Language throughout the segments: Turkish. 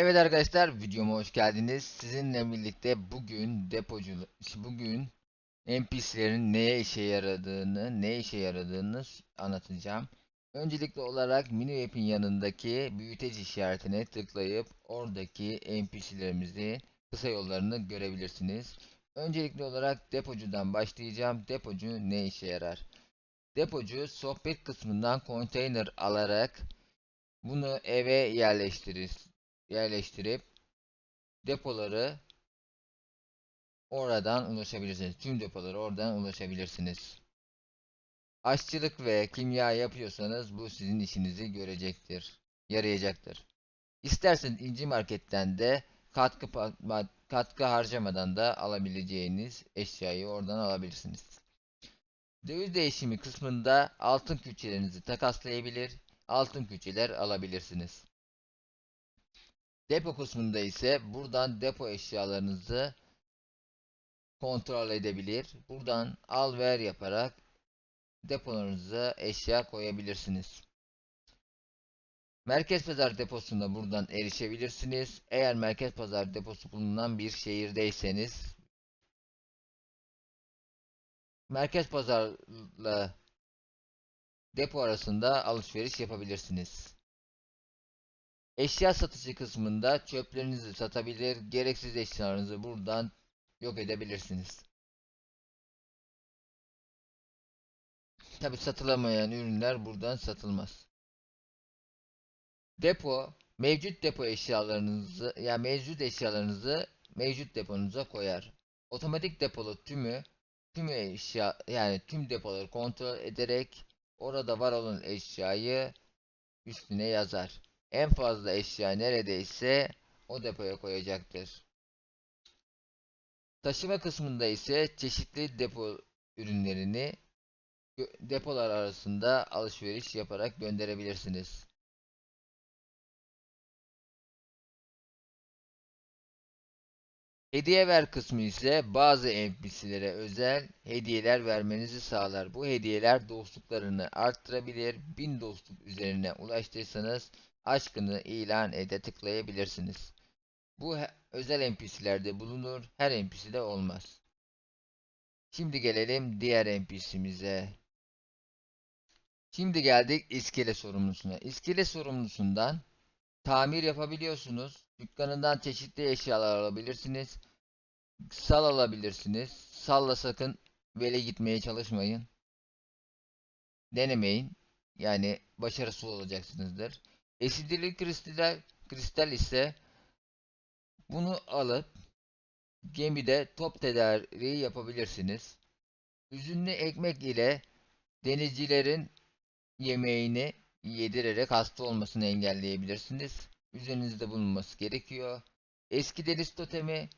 Evet arkadaşlar videoma hoş geldiniz. Sizinle birlikte bugün depocu bugün NPC'lerin neye işe yaradığını, ne işe yaradığını anlatacağım. Öncelikli olarak mini map'in yanındaki büyüteç işaretine tıklayıp oradaki NPC'lerimizi kısa yollarını görebilirsiniz. Öncelikli olarak depocudan başlayacağım. Depocu ne işe yarar? Depocu sohbet kısmından konteyner alarak bunu eve yerleştirir yerleştirip depoları oradan ulaşabilirsiniz. Tüm depoları oradan ulaşabilirsiniz. Aşçılık ve kimya yapıyorsanız bu sizin işinizi görecektir, yarayacaktır. İsterseniz İnci Market'ten de katkı katkı harcamadan da alabileceğiniz eşyayı oradan alabilirsiniz. Döviz değişimi kısmında altın külçelerinizi takaslayabilir, altın külçeler alabilirsiniz. Depo kısmında ise buradan depo eşyalarınızı kontrol edebilir. Buradan al ver yaparak depolarınıza eşya koyabilirsiniz. Merkez Pazar deposunda buradan erişebilirsiniz. Eğer Merkez Pazar deposu bulunan bir şehirdeyseniz Merkez Pazarla depo arasında alışveriş yapabilirsiniz. Eşya satışı kısmında çöplerinizi satabilir, gereksiz eşyalarınızı buradan yok edebilirsiniz. Tabi satılamayan ürünler buradan satılmaz. Depo, mevcut depo eşyalarınızı, ya yani mevcut eşyalarınızı mevcut deponuza koyar. Otomatik depolu tümü, tüm eşya, yani tüm depoları kontrol ederek orada var olan eşyayı üstüne yazar. En fazla eşya neredeyse o depoya koyacaktır. Taşıma kısmında ise çeşitli depo ürünlerini depolar arasında alışveriş yaparak gönderebilirsiniz. Hediye ver kısmı ise bazı NPC'lere özel hediyeler vermenizi sağlar. Bu hediyeler dostluklarını arttırabilir. 1000 dostluk üzerine ulaştıysanız aşkını ilan ede tıklayabilirsiniz. Bu özel NPC'lerde bulunur, her NPC'de olmaz. Şimdi gelelim diğer NPC'mize. Şimdi geldik iskele sorumlusuna. İskele sorumlusundan tamir yapabiliyorsunuz. Dükkanından çeşitli eşyalar alabilirsiniz. Sal alabilirsiniz. Salla sakın vele gitmeye çalışmayın. Denemeyin. Yani başarısız olacaksınızdır. Esidili kristal, kristal ise bunu alıp gemide top tedariği yapabilirsiniz. Üzümlü ekmek ile denizcilerin yemeğini yedirerek hasta olmasını engelleyebilirsiniz. Üzerinizde bulunması gerekiyor. Eski deniz totemi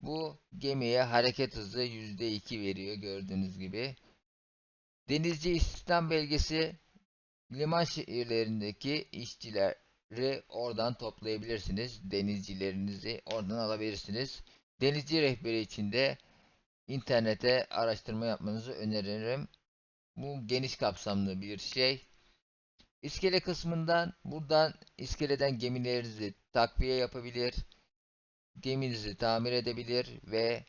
bu gemiye hareket hızı %2 veriyor gördüğünüz gibi. Denizci istihdam belgesi liman şehirlerindeki işçileri oradan toplayabilirsiniz. Denizcilerinizi oradan alabilirsiniz. Denizci rehberi için de internete araştırma yapmanızı öneririm. Bu geniş kapsamlı bir şey. İskele kısmından buradan iskeleden gemilerinizi takviye yapabilir. Geminizi tamir edebilir ve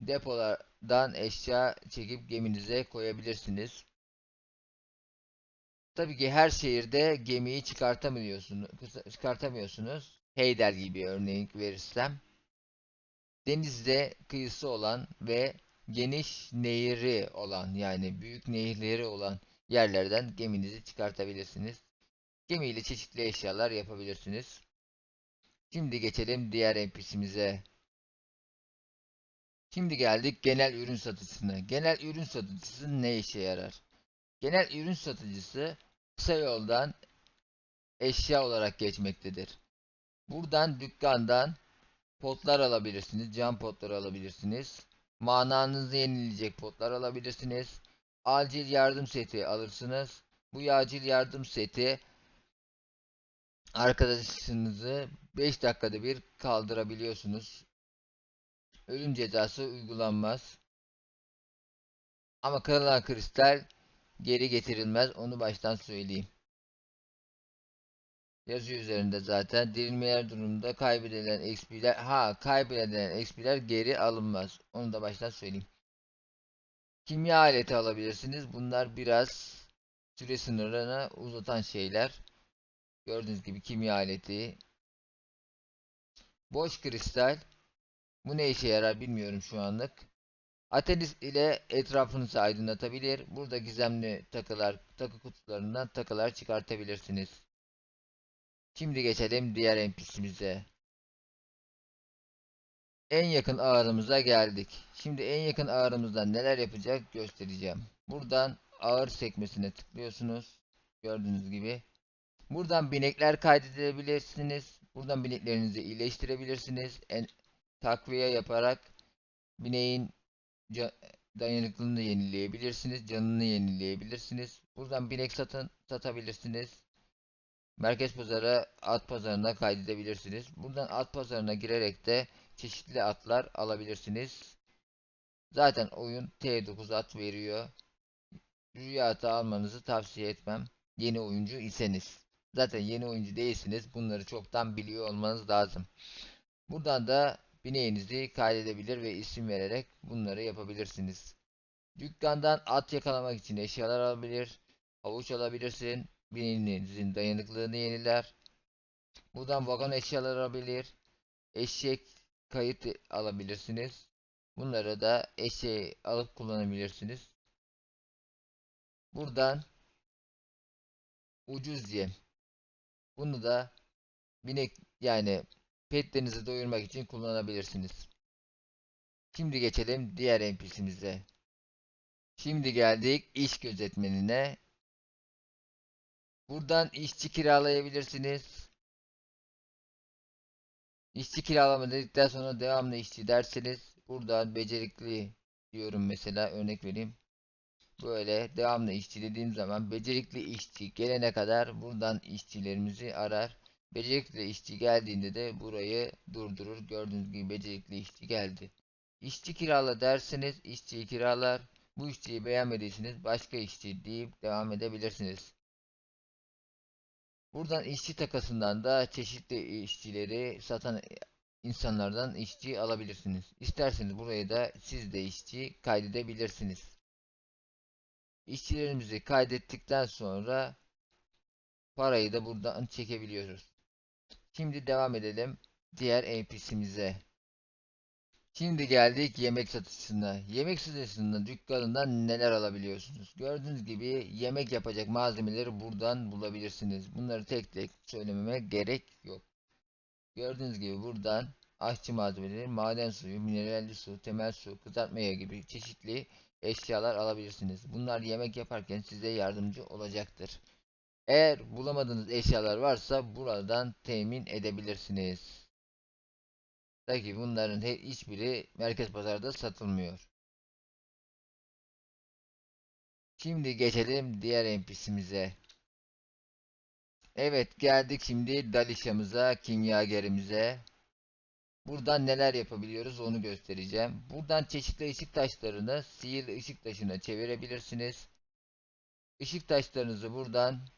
depolardan eşya çekip geminize koyabilirsiniz. Tabii ki her şehirde gemiyi çıkartamıyorsunuz. Çıkartamıyorsunuz. Heyder gibi örneğin verirsem. Denizde kıyısı olan ve geniş nehri olan yani büyük nehirleri olan yerlerden geminizi çıkartabilirsiniz. Gemiyle çeşitli eşyalar yapabilirsiniz. Şimdi geçelim diğer NPC'mize. Şimdi geldik genel ürün satıcısına. Genel ürün satıcısı ne işe yarar? Genel ürün satıcısı kısa yoldan eşya olarak geçmektedir. Buradan dükkandan potlar alabilirsiniz. Cam potları alabilirsiniz. Mananızı yenileyecek potlar alabilirsiniz. Acil yardım seti alırsınız. Bu acil yardım seti arkadaşınızı 5 dakikada bir kaldırabiliyorsunuz. Ölüm cezası uygulanmaz. Ama kırılan kristal geri getirilmez. Onu baştan söyleyeyim. Yazıyor üzerinde zaten. Dirilmeler durumunda kaybedilen XP'ler ha kaybedilen XP'ler geri alınmaz. Onu da baştan söyleyeyim. Kimya aleti alabilirsiniz. Bunlar biraz süre sınırlarını uzatan şeyler. Gördüğünüz gibi kimya aleti. Boş kristal. Bu ne işe yarar bilmiyorum şu anlık. Atenis ile etrafınızı aydınlatabilir. Burada gizemli takılar, takı kutularından takılar çıkartabilirsiniz. Şimdi geçelim diğer NPC'mize. En yakın ağrımıza geldik. Şimdi en yakın ağrımızda neler yapacak göstereceğim. Buradan ağır sekmesine tıklıyorsunuz. Gördüğünüz gibi. Buradan binekler kaydedebilirsiniz. Buradan bineklerinizi iyileştirebilirsiniz. En, takviye yaparak bineğin dayanıklılığını yenileyebilirsiniz. Canını yenileyebilirsiniz. Buradan binek satın satabilirsiniz. Merkez pazara at pazarına kaydedebilirsiniz. Buradan at pazarına girerek de çeşitli atlar alabilirsiniz. Zaten oyun T9 at veriyor. Rüya atı almanızı tavsiye etmem. Yeni oyuncu iseniz. Zaten yeni oyuncu değilsiniz. Bunları çoktan biliyor olmanız lazım. Buradan da bineğinizi kaydedebilir ve isim vererek bunları yapabilirsiniz. Dükkandan at yakalamak için eşyalar alabilir. Havuç alabilirsin. Bineğinizin dayanıklılığını yeniler. Buradan vagon eşyalar alabilir. Eşek kayıt alabilirsiniz. Bunları da eşeği alıp kullanabilirsiniz. Buradan ucuz yem. Bunu da binek yani petlerinizi doyurmak için kullanabilirsiniz. Şimdi geçelim diğer NPC'mize. Şimdi geldik iş gözetmenine. Buradan işçi kiralayabilirsiniz. İşçi kiralama dedikten sonra devamlı işçi derseniz buradan becerikli diyorum mesela örnek vereyim. Böyle devamlı işçi dediğim zaman becerikli işçi gelene kadar buradan işçilerimizi arar. Becerikli işçi geldiğinde de burayı durdurur. Gördüğünüz gibi becerikli işçi geldi. İşçi kirala derseniz işçiyi kiralar. Bu işçiyi beğenmediyseniz başka işçi deyip devam edebilirsiniz. Buradan işçi takasından da çeşitli işçileri satan insanlardan işçi alabilirsiniz. İsterseniz buraya da siz de işçi kaydedebilirsiniz. İşçilerimizi kaydettikten sonra parayı da buradan çekebiliyoruz. Şimdi devam edelim diğer NPC'mize. Şimdi geldik yemek satışına. Yemek satışında dükkanından neler alabiliyorsunuz? Gördüğünüz gibi yemek yapacak malzemeleri buradan bulabilirsiniz. Bunları tek tek söylememe gerek yok. Gördüğünüz gibi buradan aşçı malzemeleri, maden suyu, mineralli su, temel su, kızartma yağı gibi çeşitli eşyalar alabilirsiniz. Bunlar yemek yaparken size yardımcı olacaktır. Eğer bulamadığınız eşyalar varsa buradan temin edebilirsiniz. Tabii bunların hiçbiri merkez pazarda satılmıyor. Şimdi geçelim diğer NPC'mize. Evet geldik şimdi Dalişa'mıza, kimyagerimize. Buradan neler yapabiliyoruz onu göstereceğim. Buradan çeşitli ışık taşlarını sihirli ışık taşına çevirebilirsiniz. Işık taşlarınızı buradan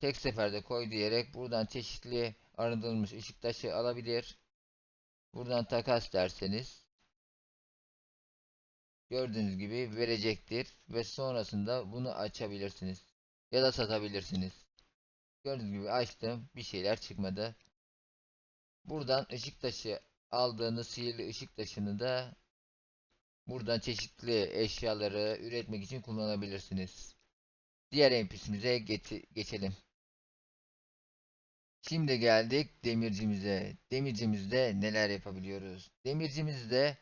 tek seferde koy diyerek buradan çeşitli arındırılmış ışık taşı alabilir. Buradan takas derseniz gördüğünüz gibi verecektir ve sonrasında bunu açabilirsiniz ya da satabilirsiniz. Gördüğünüz gibi açtım bir şeyler çıkmadı. Buradan ışık taşı aldığınız sihirli ışık taşını da buradan çeşitli eşyaları üretmek için kullanabilirsiniz. Diğer NPC'mize geçelim. Şimdi geldik demircimize. Demircimizde neler yapabiliyoruz? Demircimizde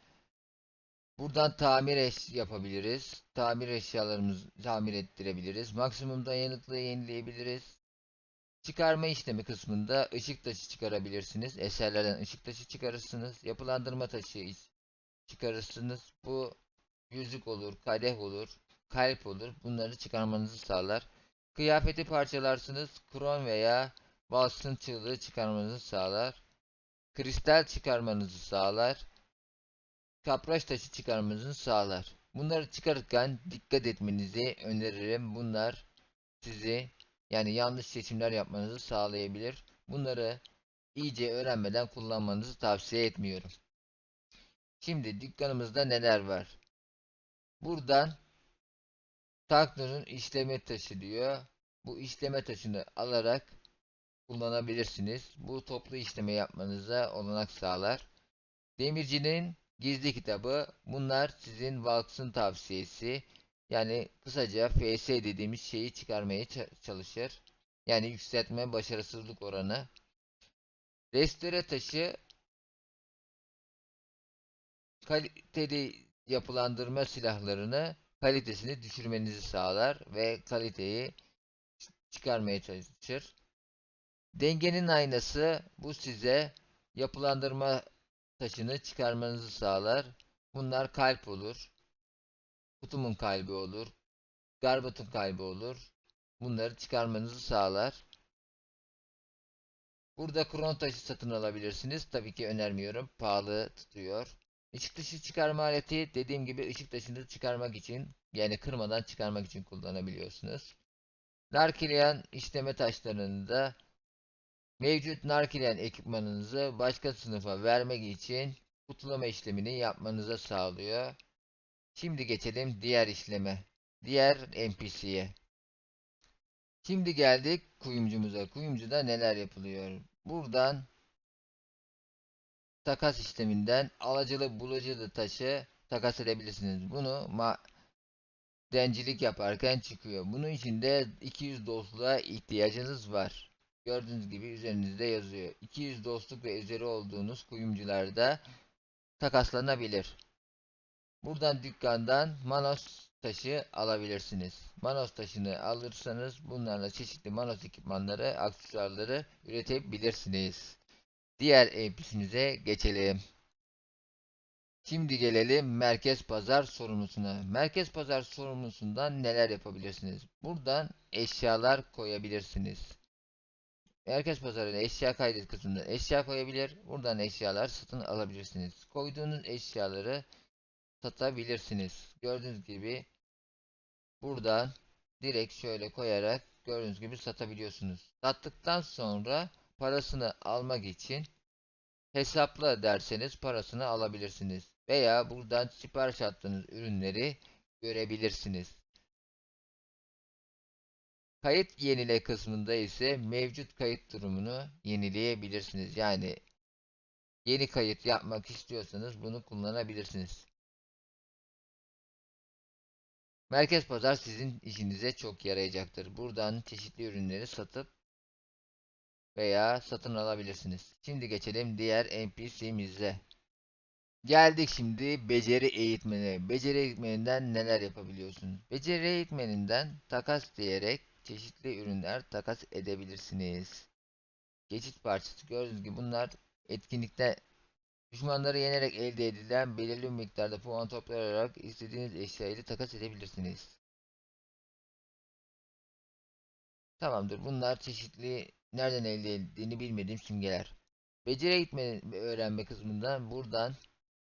buradan tamir eş yapabiliriz. Tamir eşyalarımızı tamir ettirebiliriz. Maksimum dayanıklı yenileyebiliriz. Çıkarma işlemi kısmında ışık taşı çıkarabilirsiniz. Eserlerden ışık taşı çıkarırsınız. Yapılandırma taşı çıkarırsınız. Bu yüzük olur, kadeh olur, kalp olur. Bunları çıkarmanızı sağlar. Kıyafeti parçalarsınız. Krom veya Boston çığlığı çıkarmanızı sağlar. Kristal çıkarmanızı sağlar. Kapraş taşı çıkarmanızı sağlar. Bunları çıkarırken dikkat etmenizi öneririm. Bunlar sizi Yani yanlış seçimler yapmanızı sağlayabilir. Bunları iyice öğrenmeden kullanmanızı tavsiye etmiyorum. Şimdi dükkanımızda neler var? Buradan Taktörün işleme taşı diyor. Bu işleme taşını alarak kullanabilirsiniz. Bu toplu işleme yapmanıza olanak sağlar. Demircinin gizli kitabı. Bunlar sizin Walks'ın tavsiyesi. Yani kısaca FS dediğimiz şeyi çıkarmaya çalışır. Yani yükseltme başarısızlık oranı. Restore taşı kaliteli yapılandırma silahlarını kalitesini düşürmenizi sağlar ve kaliteyi çıkarmaya çalışır. Dengenin aynası bu size yapılandırma taşını çıkarmanızı sağlar. Bunlar kalp olur. Kutumun kalbi olur. Garbut'un kalbi olur. Bunları çıkarmanızı sağlar. Burada kron taşı satın alabilirsiniz. Tabii ki önermiyorum. Pahalı tutuyor. Işık dışı çıkarma aleti dediğim gibi ışık dışını çıkarmak için yani kırmadan çıkarmak için kullanabiliyorsunuz. Narkileyen işleme taşlarını da mevcut narkileyen ekipmanınızı başka sınıfa vermek için kutulama işlemini yapmanıza sağlıyor. Şimdi geçelim diğer işleme. Diğer NPC'ye. Şimdi geldik kuyumcumuza. Kuyumcuda neler yapılıyor? Buradan takas işleminden alıcılı buluculu taşı takas edebilirsiniz. Bunu dencilik yaparken çıkıyor. Bunun için de 200 dostluğa ihtiyacınız var. Gördüğünüz gibi üzerinizde yazıyor. 200 dostluk ve üzeri olduğunuz kuyumcularda takaslanabilir. Buradan dükkandan Manos taşı alabilirsiniz. Manos taşını alırsanız bunlarla çeşitli Manos ekipmanları, aksesuarları üretebilirsiniz. Diğer NPC'mize geçelim. Şimdi gelelim merkez pazar sorumlusuna. Merkez pazar sorumlusundan neler yapabilirsiniz? Buradan eşyalar koyabilirsiniz. Merkez pazarına eşya kaydet kısmında eşya koyabilir. Buradan eşyalar satın alabilirsiniz. Koyduğunuz eşyaları satabilirsiniz. Gördüğünüz gibi buradan direkt şöyle koyarak gördüğünüz gibi satabiliyorsunuz. Sattıktan sonra parasını almak için hesapla derseniz parasını alabilirsiniz. Veya buradan sipariş attığınız ürünleri görebilirsiniz. Kayıt yenile kısmında ise mevcut kayıt durumunu yenileyebilirsiniz. Yani yeni kayıt yapmak istiyorsanız bunu kullanabilirsiniz. Merkez pazar sizin işinize çok yarayacaktır. Buradan çeşitli ürünleri satıp veya satın alabilirsiniz. Şimdi geçelim diğer NPC'mize. Geldik şimdi beceri eğitmeni. Beceri eğitmeninden neler yapabiliyorsunuz? Beceri eğitmeninden takas diyerek çeşitli ürünler takas edebilirsiniz. Geçit parçası gördüğünüz gibi bunlar etkinlikte düşmanları yenerek elde edilen belirli miktarda puan toplayarak istediğiniz eşyayı takas edebilirsiniz. Tamamdır. Bunlar çeşitli nereden elde edildiğini bilmediğim simgeler. Beceri eğitme öğrenme kısmından buradan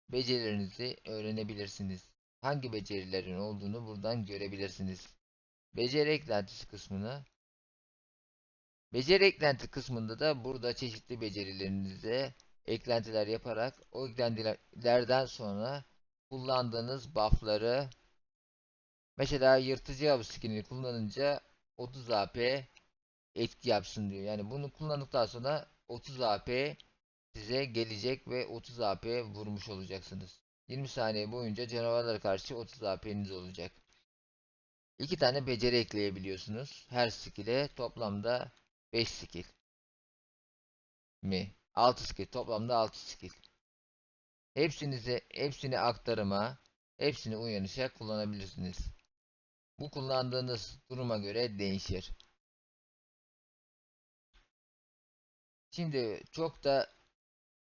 becerilerinizi öğrenebilirsiniz. Hangi becerilerin olduğunu buradan görebilirsiniz. Beceri eklentisi kısmını Beceri eklenti kısmında da burada çeşitli becerilerinize eklentiler yaparak o eklentilerden sonra kullandığınız buffları mesela yırtıcı av skinini kullanınca 30 AP etki yapsın diyor. Yani bunu kullandıktan sonra 30 AP size gelecek ve 30 AP vurmuş olacaksınız. 20 saniye boyunca canavarlara karşı 30 AP'niz olacak. 2 tane beceri ekleyebiliyorsunuz. Her skill'e toplamda 5 skill. Mi? 6 skill. Toplamda 6 skill. Hepsinize, hepsini aktarıma, hepsini uyanışa kullanabilirsiniz. Bu kullandığınız duruma göre değişir. Şimdi çok da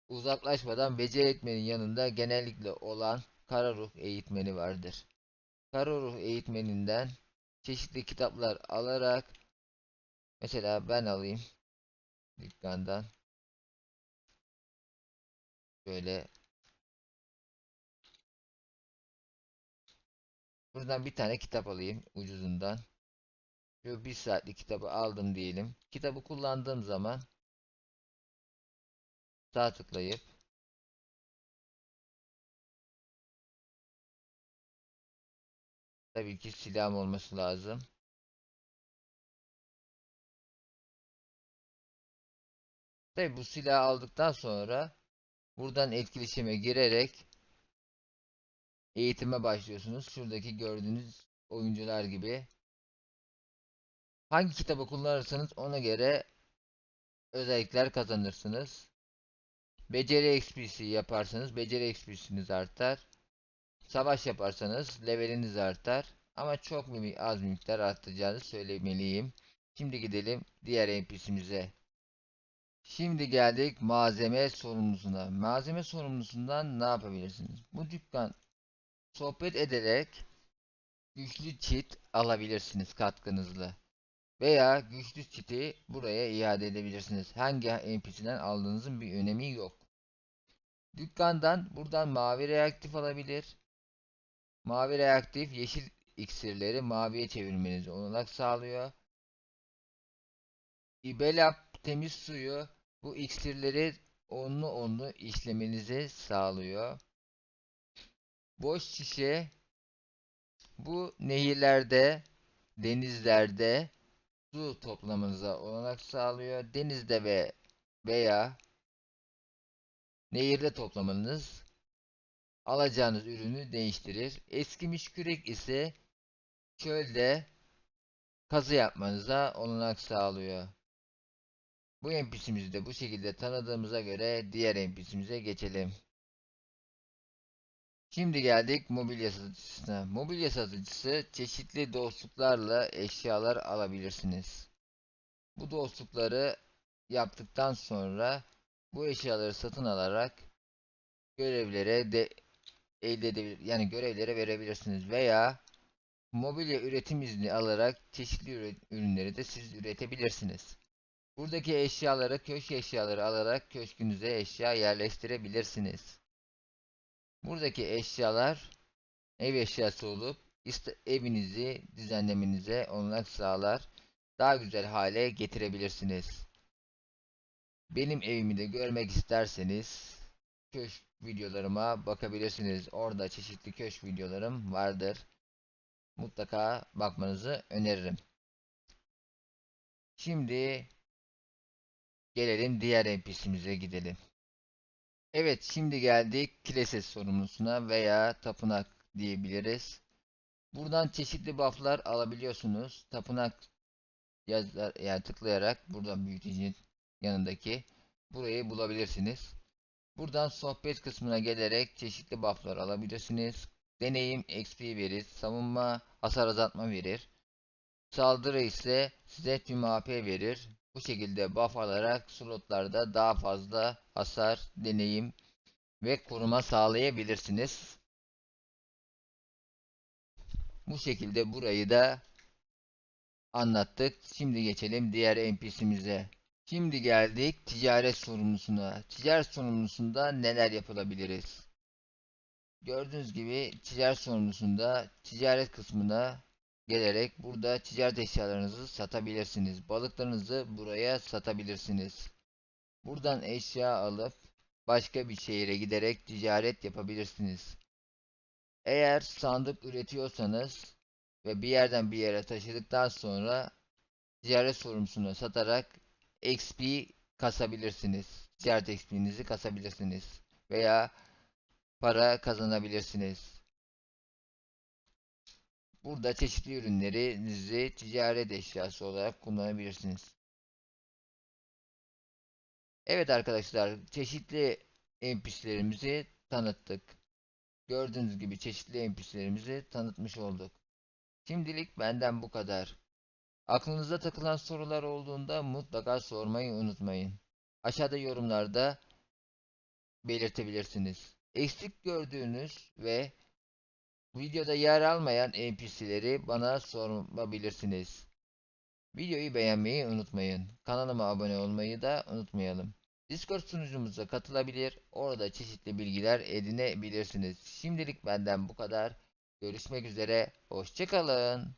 uzaklaşmadan beceri eğitmenin yanında genellikle olan kara ruh eğitmeni vardır. Kara ruh eğitmeninden çeşitli kitaplar alarak mesela ben alayım dükkandan. Böyle. Buradan bir tane kitap alayım ucuzundan. Şu bir saatlik kitabı aldım diyelim. Kitabı kullandığım zaman sağ tıklayıp tabii ki silahım olması lazım. Tabii bu silahı aldıktan sonra buradan etkileşime girerek eğitime başlıyorsunuz. Şuradaki gördüğünüz oyuncular gibi. Hangi kitabı kullanırsanız ona göre özellikler kazanırsınız. Beceri XP'si yaparsanız beceri XP'siniz artar. Savaş yaparsanız leveliniz artar. Ama çok mu az miktar artacağını söylemeliyim. Şimdi gidelim diğer NPC'mize. Şimdi geldik malzeme sorumlusuna. Malzeme sorumlusundan ne yapabilirsiniz? Bu dükkan sohbet ederek güçlü çit alabilirsiniz katkınızla. Veya güçlü çiti buraya iade edebilirsiniz. Hangi NPC'den aldığınızın bir önemi yok. Dükkandan buradan mavi reaktif alabilir. Mavi reaktif yeşil iksirleri maviye çevirmenizi olanak sağlıyor. İbelap temiz suyu bu iksirleri onlu onlu işlemenizi sağlıyor. Boş şişe bu nehirlerde, denizlerde su toplamanıza olanak sağlıyor. Denizde ve veya nehirde toplamanız alacağınız ürünü değiştirir. Eskimiş kürek ise çölde kazı yapmanıza olanak sağlıyor. Bu NPC'mizi de bu şekilde tanıdığımıza göre diğer NPC'mize geçelim. Şimdi geldik mobilya satıcısına. Mobilya satıcısı çeşitli dostluklarla eşyalar alabilirsiniz. Bu dostlukları yaptıktan sonra bu eşyaları satın alarak görevlere de elde edebilir yani görevlere verebilirsiniz veya mobilya üretim izni alarak çeşitli ürünleri de siz üretebilirsiniz. Buradaki eşyaları köşk eşyaları alarak köşkünüze eşya yerleştirebilirsiniz. Buradaki eşyalar ev eşyası olup evinizi düzenlemenize olanak sağlar. Daha güzel hale getirebilirsiniz. Benim evimi de görmek isterseniz köşk videolarıma bakabilirsiniz. Orada çeşitli köşk videolarım vardır. Mutlaka bakmanızı öneririm. Şimdi gelelim diğer NPC'mize gidelim. Evet şimdi geldik kilise sorumlusuna veya tapınak diyebiliriz. Buradan çeşitli bufflar alabiliyorsunuz. Tapınak yazar yani tıklayarak buradan büyütecinin yanındaki burayı bulabilirsiniz. Buradan sohbet kısmına gelerek çeşitli bufflar alabilirsiniz. Deneyim XP verir, savunma hasar azaltma verir. Saldırı ise size tüm AP verir. Bu şekilde buff alarak slotlarda daha fazla hasar, deneyim ve koruma sağlayabilirsiniz. Bu şekilde burayı da anlattık. Şimdi geçelim diğer NPC'mize. Şimdi geldik ticaret sorumlusuna. Ticaret sorumlusunda neler yapılabiliriz? Gördüğünüz gibi ticaret sorumlusunda ticaret kısmına gelerek burada ticaret eşyalarınızı satabilirsiniz. Balıklarınızı buraya satabilirsiniz. Buradan eşya alıp başka bir şehire giderek ticaret yapabilirsiniz. Eğer sandık üretiyorsanız ve bir yerden bir yere taşıdıktan sonra ticaret sorumlusuna satarak XP kasabilirsiniz. Ticaret XP'nizi kasabilirsiniz. Veya para kazanabilirsiniz. Burada çeşitli ürünlerinizi ticaret eşyası olarak kullanabilirsiniz. Evet arkadaşlar çeşitli NPC'lerimizi tanıttık. Gördüğünüz gibi çeşitli NPC'lerimizi tanıtmış olduk. Şimdilik benden bu kadar. Aklınıza takılan sorular olduğunda mutlaka sormayı unutmayın. Aşağıda yorumlarda belirtebilirsiniz. Eksik gördüğünüz ve Videoda yer almayan NPC'leri bana sorabilirsiniz. Videoyu beğenmeyi unutmayın. Kanalıma abone olmayı da unutmayalım. Discord sunucumuza katılabilir, orada çeşitli bilgiler edinebilirsiniz. Şimdilik benden bu kadar. Görüşmek üzere, hoşçakalın.